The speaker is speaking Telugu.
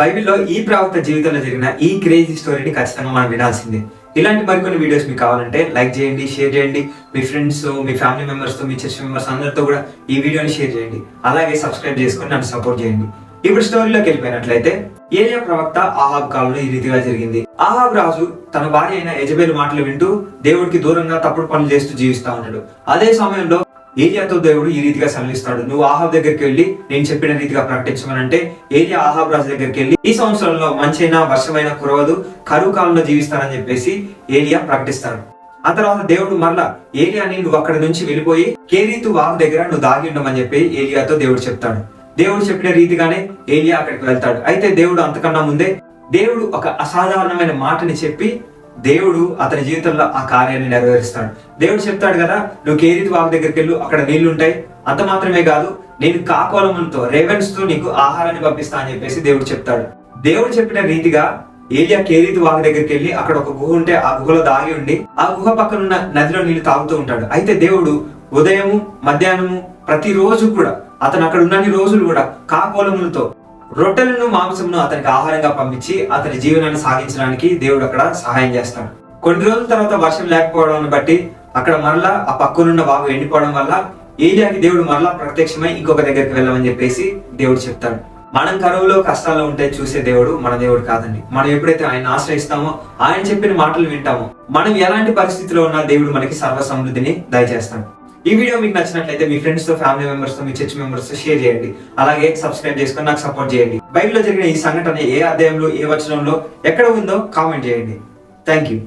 బైబిల్లో ఈ ప్రవక్త జీవితంలో జరిగిన ఈ క్రేజీ స్టోరీని ఖచ్చితంగా మనం వినాల్సిందే. ఇలాంటి మరికొన్ని వీడియోస్ మీకు కావాలంటే లైక్ చేయండి షేర్ చేయండి. మీ ఫ్రెండ్స్ మీ ఫ్యామిలీ మెంబర్స్తో మీ చర్చ్ మెంబర్స్ అందరితో కూడా ఈ వీడియోని షేర్ చేయండి. అలాగే సబ్స్క్రైబ్ చేసుకొని నన్ను సపోర్ట్ చేయండి. ఇప్పుడు స్టోరీలోకి వెళ్ళిపోయినట్లయితే ఏలియా ప్రవక్త ఆహాబ్ కాలంలో ఈ రీతిగా జరిగింది. ఆహాబ్ రాజు తన భార్య అయిన యజబేలు మాటలు వింటూ దేవుడికి దూరంగా తప్పుడు పనులు చేస్తూ జీవిస్తా ఉంటాడు అదే సమయంలో ఏలియాతో దేవుడు? ఈ రీతిగా సెలవిస్తాడు. నువ్వు ఆహాబ్ దగ్గరికి వెళ్ళి నేను చెప్పిన రీతిగా ప్రకటించమనంటే ఏలియా ఆహాబ్ రాజు దగ్గరికి వెళ్ళి ఈ సంవత్సరంలో మంచైనా వర్షమైనా కురవదు కరువు కాలంలో జీవిస్తానని చెప్పేసి ఏలియా ప్రకటిస్తాడు. ఆ తర్వాత దేవుడు మరలా ఏలియాని నువ్వు అక్కడ నుంచి వెళ్ళిపోయి కేరీతు వాగు దగ్గర నువ్వు దాగి ఉండమని చెప్పి ఏలియాతో దేవుడు చెప్తాడు. దేవుడు చెప్పిన రీతిగానే ఏలియా అక్కడికి వెళ్తాడు. అయితే దేవుడు అంతకన్నా ముందే దేవుడు ఒక అసాధారణమైన మాటని చెప్పి దేవుడు అతని జీవితంలో ఆ కార్యాన్ని నెరవేరుస్తాడు. దేవుడు చెప్తాడు కదా నువ్వు కేరీతి వాగు దగ్గరికి వెళ్ళు అక్కడ నీళ్ళు ఉంటాయి అంత మాత్రమే కాదు నేను కాకోలములతో రేవెన్స్తో నీకు ఆహారాన్ని పంపిస్తా అని చెప్పేసి దేవుడు చెప్తాడు. దేవుడు చెప్పిన రీతిగా ఏలియా కేరీతి వాగు దగ్గరికి వెళ్ళి అక్కడ ఒక గుహ ఉంటే ఆ గుహలో దాగి ఉండి ఆ గుహ పక్కన ఉన్న నదిలో నీళ్ళు తాగుతూ ఉంటాడు. అయితే దేవుడు ఉదయము మధ్యాహ్నము ప్రతిరోజు కూడా అతను అక్కడ ఉన్నన్ని రోజులు కూడా కాకోలములతో రొట్టెలను మాంసమును అతనికి ఆహారంగా పంపించి అతని జీవనాన్ని సాగించడానికి దేవుడు అక్కడ సహాయం చేస్తాడు. కొన్ని రోజుల తర్వాత వర్షం లేకపోవడం బట్టి అక్కడ మరలా ఆ పక్కనున్న వాగు ఎండిపోవడం వల్ల ఏలియాకి దేవుడు మరలా ప్రత్యక్షమై ఇంకొక దగ్గరికి వెళ్ళమని చెప్పేసి దేవుడు చెప్తాడు. మనం కరువులో కష్టాలు ఉంటే చూసే దేవుడు మన దేవుడు కాదండి. మనం ఎప్పుడైతే ఆయన ఆశ్రయిస్తామో ఆయన చెప్పిన మాటలు వింటామో మనం ఎలాంటి పరిస్థితిలో ఉన్నా దేవుడు మనకి సర్వ సమృద్ధిని దయచేస్తాడు. ఈ వీడియో మీకు నచ్చినట్లయితే మీ ఫ్రెండ్స్తో ఫ్యామిలీ మెంబర్స్తో మీ చర్చ్ మెంబర్స్తో షేర్ చేయండి. అలాగే సబ్స్క్రైబ్ చేసుకొని నాకు సపోర్ట్ చేయండి. బైబిల్లో జరిగిన ఈ సంఘటన ఏ అధ్యాయంలో ఏ వచనంలో ఎక్కడ ఉందో కామెంట్ చేయండి. Thank you